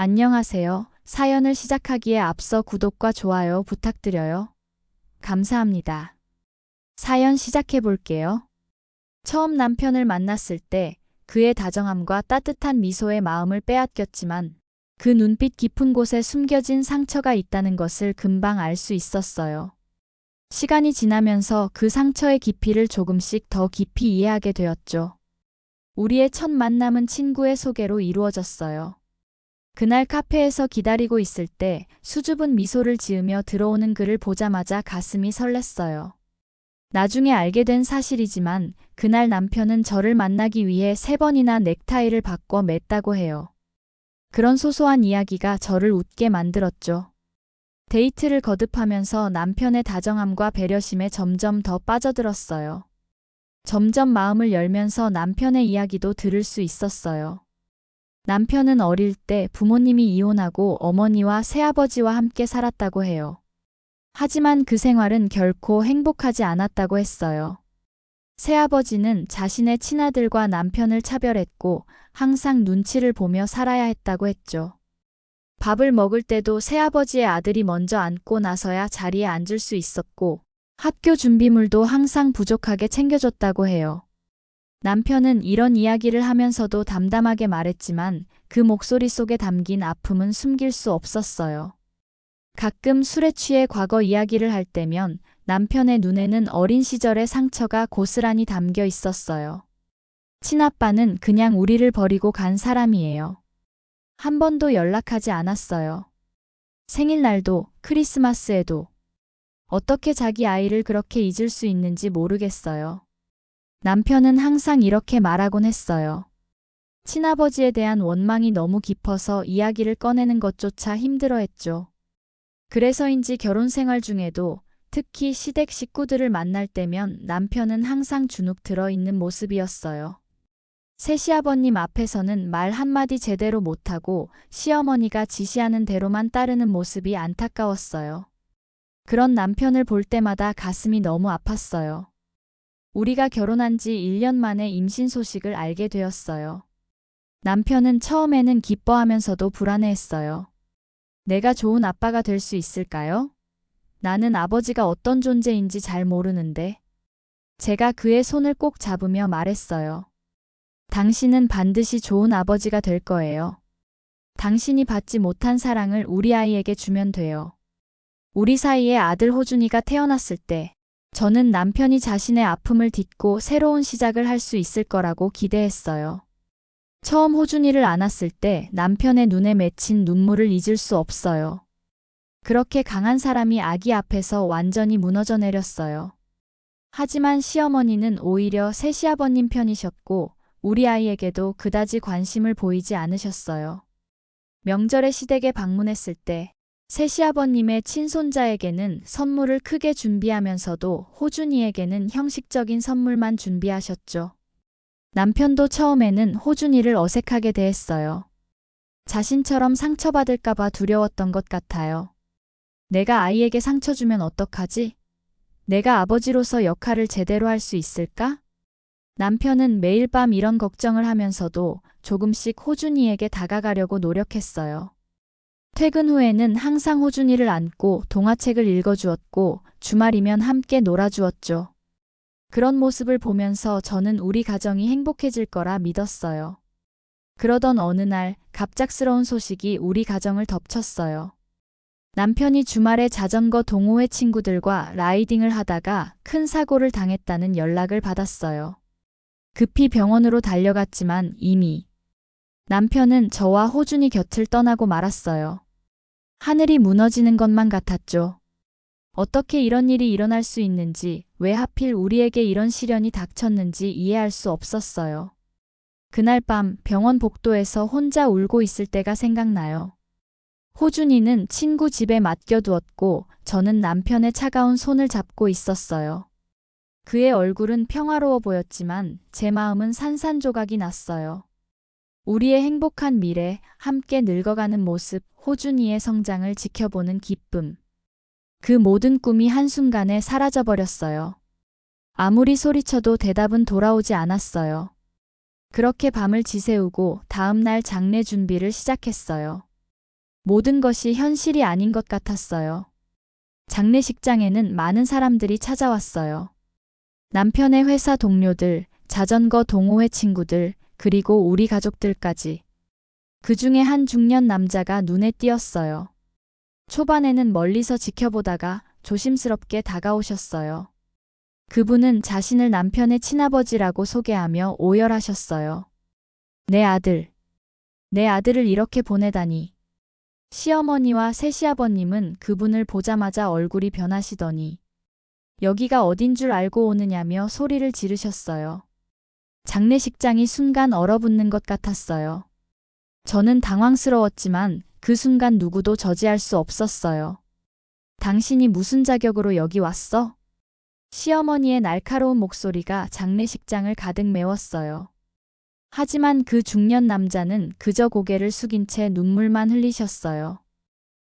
안녕하세요. 사연을 시작하기에 앞서 구독과 좋아요 부탁드려요. 감사합니다. 사연 시작해 볼게요. 처음 남편을 만났을 때 그의 다정함과 따뜻한 미소에 마음을 빼앗겼지만 그 눈빛 깊은 곳에 숨겨진 상처가 있다는 것을 금방 알 수 있었어요. 시간이 지나면서 그 상처의 깊이를 조금씩 더 깊이 이해하게 되었죠. 우리의 첫 만남은 친구의 소개로 이루어졌어요. 그날 카페에서 기다리고 있을 때 수줍은 미소를 지으며 들어오는 그를 보자마자 가슴이 설렜어요. 나중에 알게 된 사실이지만 그날 남편은 저를 만나기 위해 세 번이나 넥타이를 바꿔 맸다고 해요. 그런 소소한 이야기가 저를 웃게 만들었죠. 데이트를 거듭하면서 남편의 다정함과 배려심에 점점 더 빠져들었어요. 점점 마음을 열면서 남편의 이야기도 들을 수 있었어요. 남편은 어릴 때 부모님이 이혼하고 어머니와 새아버지와 함께 살았다고 해요. 하지만 그 생활은 결코 행복하지 않았다고 했어요. 새아버지는 자신의 친아들과 남편을 차별했고 항상 눈치를 보며 살아야 했다고 했죠. 밥을 먹을 때도 새아버지의 아들이 먼저 앉고 나서야 자리에 앉을 수 있었고 학교 준비물도 항상 부족하게 챙겨줬다고 해요. 남편은 이런 이야기를 하면서도 담담하게 말했지만 그 목소리 속에 담긴 아픔은 숨길 수 없었어요. 가끔 술에 취해 과거 이야기를 할 때면 남편의 눈에는 어린 시절의 상처가 고스란히 담겨 있었어요. 친아빠는 그냥 우리를 버리고 간 사람이에요. 한 번도 연락하지 않았어요. 생일날도 크리스마스에도 어떻게 자기 아이를 그렇게 잊을 수 있는지 모르겠어요. 남편은 항상 이렇게 말하곤 했어요. 친아버지에 대한 원망이 너무 깊어서 이야기를 꺼내는 것조차 힘들어 했죠. 그래서인지 결혼 생활 중에도 특히 시댁 식구들을 만날 때면 남편은 항상 주눅 들어 있는 모습이었어요. 새 시아버님 앞에서는 말 한마디 제대로 못하고 시어머니가 지시하는 대로만 따르는 모습이 안타까웠어요. 그런 남편을 볼 때마다 가슴이 너무 아팠어요. 우리가 결혼한 지 1년 만에 임신 소식을 알게 되었어요. 남편은 처음에는 기뻐하면서도 불안해했어요. 내가 좋은 아빠가 될 수 있을까요? 나는 아버지가 어떤 존재인지 잘 모르는데. 제가 그의 손을 꼭 잡으며 말했어요. 당신은 반드시 좋은 아버지가 될 거예요. 당신이 받지 못한 사랑을 우리 아이에게 주면 돼요. 우리 사이에 아들 호준이가 태어났을 때 저는 남편이 자신의 아픔을 딛고 새로운 시작을 할 수 있을 거라고 기대했어요. 처음 호준이를 안았을 때 남편의 눈에 맺힌 눈물을 잊을 수 없어요. 그렇게 강한 사람이 아기 앞에서 완전히 무너져 내렸어요. 하지만 시어머니는 오히려 새 시아버님 편이셨고 우리 아이에게도 그다지 관심을 보이지 않으셨어요. 명절에 시댁에 방문했을 때 새 시아버님의 친손자에게는 선물을 크게 준비하면서도 호준이에게는 형식적인 선물만 준비하셨죠. 남편도 처음에는 호준이를 어색하게 대했어요. 자신처럼 상처받을까봐 두려웠던 것 같아요. 내가 아이에게 상처 주면 어떡하지? 내가 아버지로서 역할을 제대로 할 수 있을까? 남편은 매일 밤 이런 걱정을 하면서도 조금씩 호준이에게 다가가려고 노력했어요. 퇴근 후에는 항상 호준이를 안고 동화책을 읽어주었고 주말이면 함께 놀아주었죠. 그런 모습을 보면서 저는 우리 가정이 행복해질 거라 믿었어요. 그러던 어느 날 갑작스러운 소식이 우리 가정을 덮쳤어요. 남편이 주말에 자전거 동호회 친구들과 라이딩을 하다가 큰 사고를 당했다는 연락을 받았어요. 급히 병원으로 달려갔지만 이미 남편은 저와 호준이 곁을 떠나고 말았어요. 하늘이 무너지는 것만 같았죠. 어떻게 이런 일이 일어날 수 있는지, 왜 하필 우리에게 이런 시련이 닥쳤는지 이해할 수 없었어요. 그날 밤 병원 복도에서 혼자 울고 있을 때가 생각나요. 호준이는 친구 집에 맡겨두었고 저는 남편의 차가운 손을 잡고 있었어요. 그의 얼굴은 평화로워 보였지만 제 마음은 산산조각이 났어요. 우리의 행복한 미래, 함께 늙어가는 모습, 호준이의 성장을 지켜보는 기쁨. 그 모든 꿈이 한순간에 사라져버렸어요. 아무리 소리쳐도 대답은 돌아오지 않았어요. 그렇게 밤을 지새우고 다음날 장례 준비를 시작했어요. 모든 것이 현실이 아닌 것 같았어요. 장례식장에는 많은 사람들이 찾아왔어요. 남편의 회사 동료들, 자전거 동호회 친구들, 그리고 우리 가족들까지. 그 중에 한 중년 남자가 눈에 띄었어요. 초반에는 멀리서 지켜보다가 조심스럽게 다가오셨어요. 그분은 자신을 남편의 친아버지라고 소개하며 오열하셨어요. 내 아들. 내 아들을 이렇게 보내다니. 시어머니와 새시아버님은 그분을 보자마자 얼굴이 변하시더니 여기가 어딘 줄 알고 오느냐며 소리를 지르셨어요. 장례식장이 순간 얼어붙는 것 같았어요. 저는 당황스러웠지만 그 순간 누구도 저지할 수 없었어요. 당신이 무슨 자격으로 여기 왔어? 시어머니의 날카로운 목소리가 장례식장을 가득 메웠어요. 하지만 그 중년 남자는 그저 고개를 숙인 채 눈물만 흘리셨어요.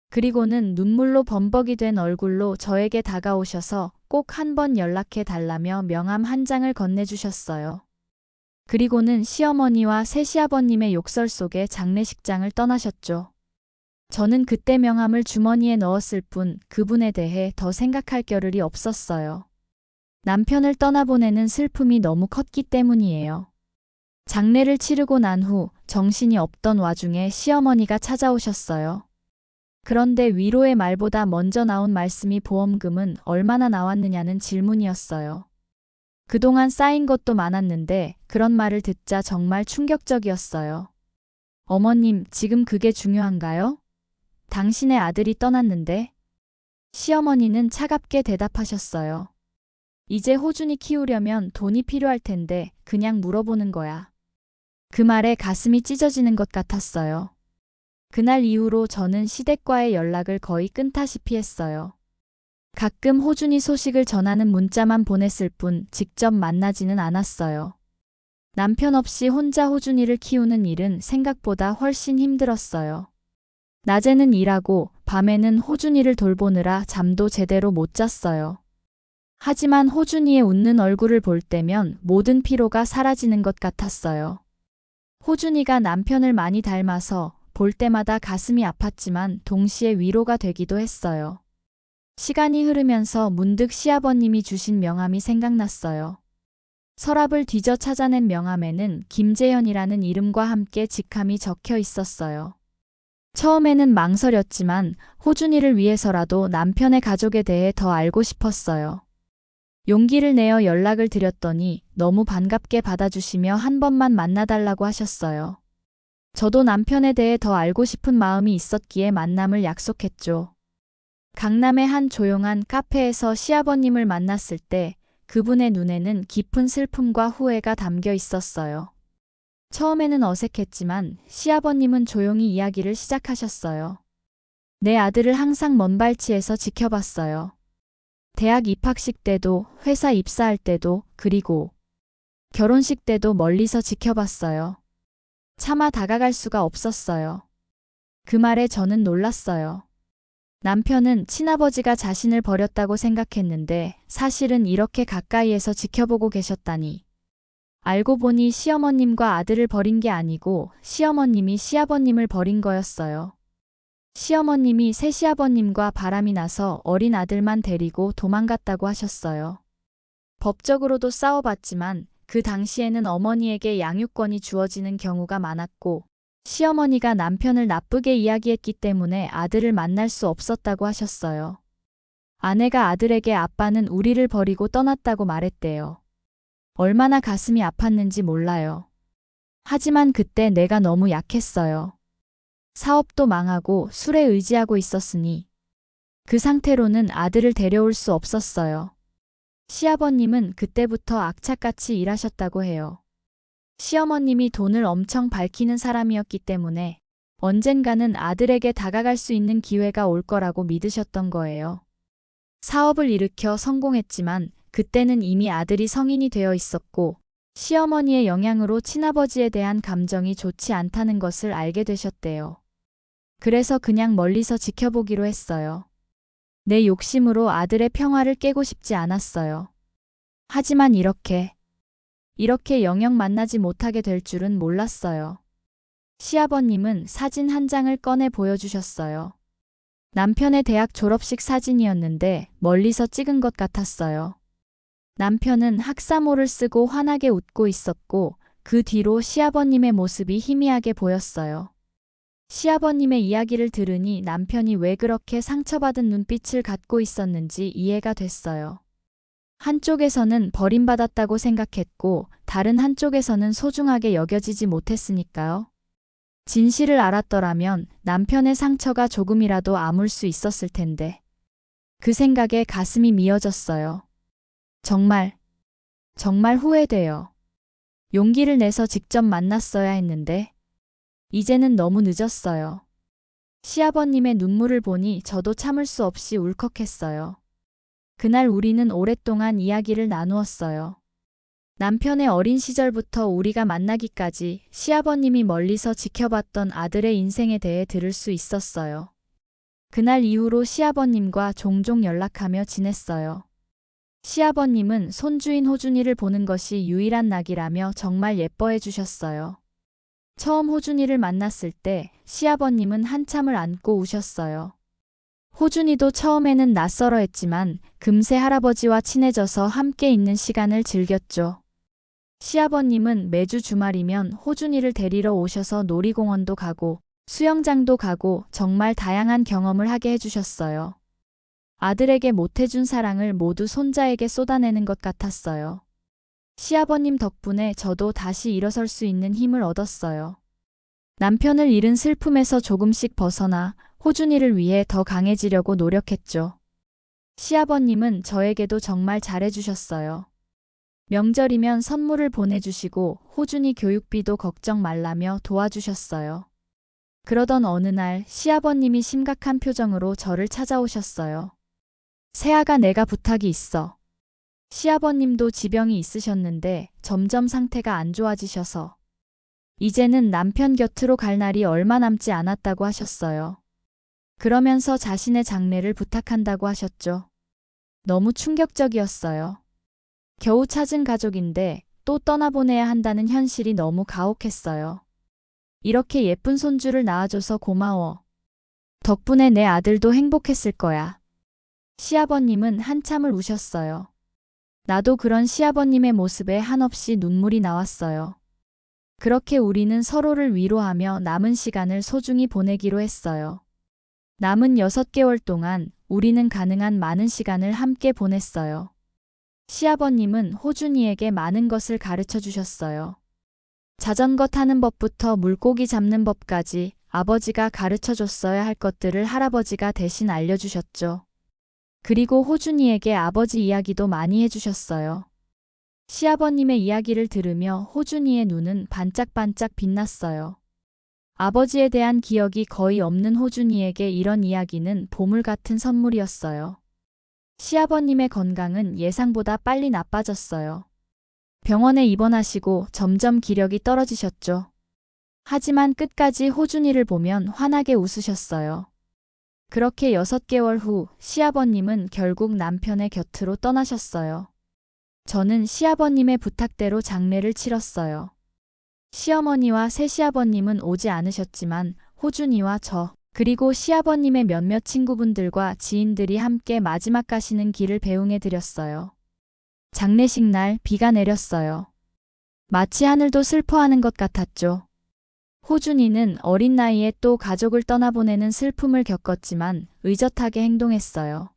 그리고는 눈물로 범벅이 된 얼굴로 저에게 다가오셔서 꼭 한 번 연락해 달라며 명함 한 장을 건네주셨어요. 그리고는 시어머니와 새시아버님의 욕설 속에 장례식장을 떠나셨죠. 저는 그때 명함을 주머니에 넣었을 뿐 그분에 대해 더 생각할 겨를이 없었어요. 남편을 떠나보내는 슬픔이 너무 컸기 때문이에요. 장례를 치르고 난 후 정신이 없던 와중에 시어머니가 찾아오셨어요. 그런데 위로의 말보다 먼저 나온 말씀이 보험금은 얼마나 나왔느냐는 질문이었어요. 그동안 쌓인 것도 많았는데 그런 말을 듣자 정말 충격적이었어요. 어머님, 지금 그게 중요한가요? 당신의 아들이 떠났는데? 시어머니는 차갑게 대답하셨어요. 이제 호준이 키우려면 돈이 필요할 텐데 그냥 물어보는 거야. 그 말에 가슴이 찢어지는 것 같았어요. 그날 이후로 저는 시댁과의 연락을 거의 끊다시피 했어요. 가끔 호준이 소식을 전하는 문자만 보냈을 뿐 직접 만나지는 않았어요. 남편 없이 혼자 호준이를 키우는 일은 생각보다 훨씬 힘들었어요. 낮에는 일하고 밤에는 호준이를 돌보느라 잠도 제대로 못 잤어요. 하지만 호준이의 웃는 얼굴을 볼 때면 모든 피로가 사라지는 것 같았어요. 호준이가 남편을 많이 닮아서 볼 때마다 가슴이 아팠지만 동시에 위로가 되기도 했어요. 시간이 흐르면서 문득 시아버님이 주신 명함이 생각났어요. 서랍을 뒤져 찾아낸 명함에는 김재현이라는 이름과 함께 직함이 적혀 있었어요. 처음에는 망설였지만 호준이를 위해서라도 남편의 가족에 대해 더 알고 싶었어요. 용기를 내어 연락을 드렸더니 너무 반갑게 받아주시며 한 번만 만나달라고 하셨어요. 저도 남편에 대해 더 알고 싶은 마음이 있었기에 만남을 약속했죠. 강남의 한 조용한 카페에서 시아버님을 만났을 때 그분의 눈에는 깊은 슬픔과 후회가 담겨 있었어요. 처음에는 어색했지만 시아버님은 조용히 이야기를 시작하셨어요. 내 아들을 항상 먼 발치에서 지켜봤어요. 대학 입학식 때도, 회사 입사할 때도, 그리고 결혼식 때도 멀리서 지켜봤어요. 차마 다가갈 수가 없었어요. 그 말에 저는 놀랐어요. 남편은 친아버지가 자신을 버렸다고 생각했는데 사실은 이렇게 가까이에서 지켜보고 계셨다니. 알고 보니 시어머님과 아들을 버린 게 아니고 시어머님이 시아버님을 버린 거였어요. 시어머님이 새 시아버님과 바람이 나서 어린 아들만 데리고 도망갔다고 하셨어요. 법적으로도 싸워봤지만 그 당시에는 어머니에게 양육권이 주어지는 경우가 많았고 시어머니가 남편을 나쁘게 이야기했기 때문에 아들을 만날 수 없었다고 하셨어요. 아내가 아들에게 아빠는 우리를 버리고 떠났다고 말했대요. 얼마나 가슴이 아팠는지 몰라요. 하지만 그때 내가 너무 약했어요. 사업도 망하고 술에 의지하고 있었으니 그 상태로는 아들을 데려올 수 없었어요. 시아버님은 그때부터 악착같이 일하셨다고 해요. 시어머님이 돈을 엄청 밝히는 사람이었기 때문에 언젠가는 아들에게 다가갈 수 있는 기회가 올 거라고 믿으셨던 거예요. 사업을 일으켜 성공했지만 그때는 이미 아들이 성인이 되어 있었고 시어머니의 영향으로 친아버지에 대한 감정이 좋지 않다는 것을 알게 되셨대요. 그래서 그냥 멀리서 지켜보기로 했어요. 내 욕심으로 아들의 평화를 깨고 싶지 않았어요. 하지만 이렇게, 이렇게 영영 만나지 못하게 될 줄은 몰랐어요. 시아버님은 사진 한 장을 꺼내 보여주셨어요. 남편의 대학 졸업식 사진이었는데 멀리서 찍은 것 같았어요. 남편은 학사모를 쓰고 환하게 웃고 있었고 그 뒤로 시아버님의 모습이 희미하게 보였어요. 시아버님의 이야기를 들으니 남편이 왜 그렇게 상처받은 눈빛을 갖고 있었는지 이해가 됐어요. 한쪽에서는 버림받았다고 생각했고 다른 한쪽에서는 소중하게 여겨지지 못했으니까요. 진실을 알았더라면 남편의 상처가 조금이라도 아물 수 있었을 텐데. 그 생각에 가슴이 미어졌어요. 정말, 정말 후회돼요. 용기를 내서 직접 만났어야 했는데, 이제는 너무 늦었어요. 시아버님의 눈물을 보니 저도 참을 수 없이 울컥했어요. 그날 우리는 오랫동안 이야기를 나누었어요. 남편의 어린 시절부터 우리가 만나기까지 시아버님이 멀리서 지켜봤던 아들의 인생에 대해 들을 수 있었어요. 그날 이후로 시아버님과 종종 연락하며 지냈어요. 시아버님은 손주인 호준이를 보는 것이 유일한 낙이라며 정말 예뻐해 주셨어요. 처음 호준이를 만났을 때 시아버님은 한참을 안고 우셨어요. 호준이도 처음에는 낯설어 했지만 금세 할아버지와 친해져서 함께 있는 시간을 즐겼죠. 시아버님은 매주 주말이면 호준이를 데리러 오셔서 놀이공원도 가고 수영장도 가고 정말 다양한 경험을 하게 해주셨어요. 아들에게 못해준 사랑을 모두 손자에게 쏟아내는 것 같았어요. 시아버님 덕분에 저도 다시 일어설 수 있는 힘을 얻었어요. 남편을 잃은 슬픔에서 조금씩 벗어나 호준이를 위해 더 강해지려고 노력했죠. 시아버님은 저에게도 정말 잘해주셨어요. 명절이면 선물을 보내주시고 호준이 교육비도 걱정 말라며 도와주셨어요. 그러던 어느 날 시아버님이 심각한 표정으로 저를 찾아오셨어요. 새아가 내가 부탁이 있어. 시아버님도 지병이 있으셨는데 점점 상태가 안 좋아지셔서 이제는 남편 곁으로 갈 날이 얼마 남지 않았다고 하셨어요. 그러면서 자신의 장례를 부탁한다고 하셨죠. 너무 충격적이었어요. 겨우 찾은 가족인데 또 떠나보내야 한다는 현실이 너무 가혹했어요. 이렇게 예쁜 손주를 낳아줘서 고마워. 덕분에 내 아들도 행복했을 거야. 시아버님은 한참을 우셨어요. 나도 그런 시아버님의 모습에 한없이 눈물이 나왔어요. 그렇게 우리는 서로를 위로하며 남은 시간을 소중히 보내기로 했어요. 남은 6개월 동안 우리는 가능한 많은 시간을 함께 보냈어요. 시아버님은 호준이에게 많은 것을 가르쳐 주셨어요. 자전거 타는 법부터 물고기 잡는 법까지 아버지가 가르쳐 줬어야 할 것들을 할아버지가 대신 알려주셨죠. 그리고 호준이에게 아버지 이야기도 많이 해주셨어요. 시아버님의 이야기를 들으며 호준이의 눈은 반짝반짝 빛났어요. 아버지에 대한 기억이 거의 없는 호준이에게 이런 이야기는 보물 같은 선물이었어요. 시아버님의 건강은 예상보다 빨리 나빠졌어요. 병원에 입원하시고 점점 기력이 떨어지셨죠. 하지만 끝까지 호준이를 보면 환하게 웃으셨어요. 그렇게 6개월 후 시아버님은 결국 남편의 곁으로 떠나셨어요. 저는 시아버님의 부탁대로 장례를 치렀어요. 시어머니와 새시아버님은 오지 않으셨지만 호준이와 저, 그리고 시아버님의 몇몇 친구분들과 지인들이 함께 마지막 가시는 길을 배웅해 드렸어요. 장례식 날 비가 내렸어요. 마치 하늘도 슬퍼하는 것 같았죠. 호준이는 어린 나이에 또 가족을 떠나보내는 슬픔을 겪었지만 의젓하게 행동했어요.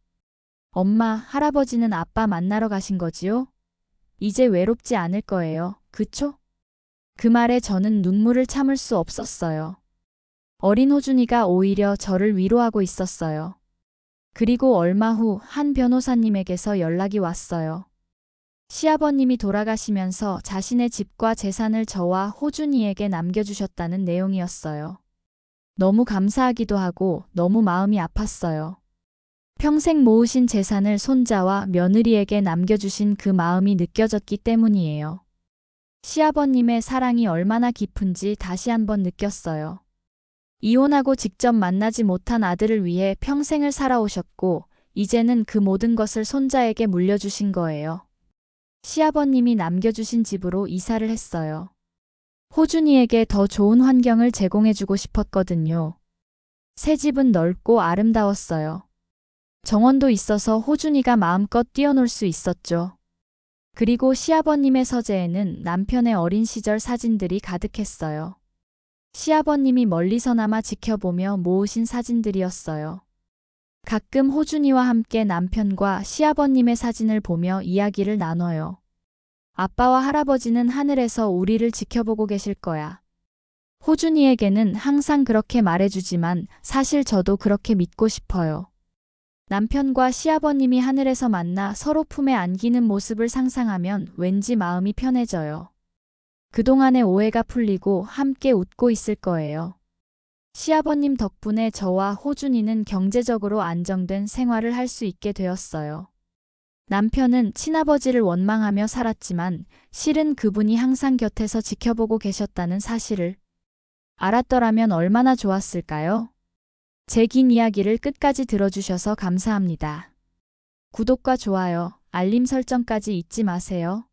엄마, 할아버지는 아빠 만나러 가신 거지요? 이제 외롭지 않을 거예요. 그쵸? 그 말에 저는 눈물을 참을 수 없었어요. 어린 호준이가 오히려 저를 위로하고 있었어요. 그리고 얼마 후 한 변호사님에게서 연락이 왔어요. 시아버님이 돌아가시면서 자신의 집과 재산을 저와 호준이에게 남겨주셨다는 내용이었어요. 너무 감사하기도 하고 너무 마음이 아팠어요. 평생 모으신 재산을 손자와 며느리에게 남겨주신 그 마음이 느껴졌기 때문이에요. 시아버님의 사랑이 얼마나 깊은지 다시 한번 느꼈어요. 이혼하고 직접 만나지 못한 아들을 위해 평생을 살아오셨고, 이제는 그 모든 것을 손자에게 물려주신 거예요. 시아버님이 남겨주신 집으로 이사를 했어요. 호준이에게 더 좋은 환경을 제공해주고 싶었거든요. 새 집은 넓고 아름다웠어요. 정원도 있어서 호준이가 마음껏 뛰어놀 수 있었죠. 그리고 시아버님의 서재에는 남편의 어린 시절 사진들이 가득했어요. 시아버님이 멀리서나마 지켜보며 모으신 사진들이었어요. 가끔 호준이와 함께 남편과 시아버님의 사진을 보며 이야기를 나눠요. 아빠와 할아버지는 하늘에서 우리를 지켜보고 계실 거야. 호준이에게는 항상 그렇게 말해주지만 사실 저도 그렇게 믿고 싶어요. 남편과 시아버님이 하늘에서 만나 서로 품에 안기는 모습을 상상하면 왠지 마음이 편해져요. 그동안의 오해가 풀리고 함께 웃고 있을 거예요. 시아버님 덕분에 저와 호준이는 경제적으로 안정된 생활을 할 수 있게 되었어요. 남편은 친아버지를 원망하며 살았지만 실은 그분이 항상 곁에서 지켜보고 계셨다는 사실을 알았더라면 얼마나 좋았을까요? 제 긴 이야기를 끝까지 들어주셔서 감사합니다. 구독과 좋아요, 알림 설정까지 잊지 마세요.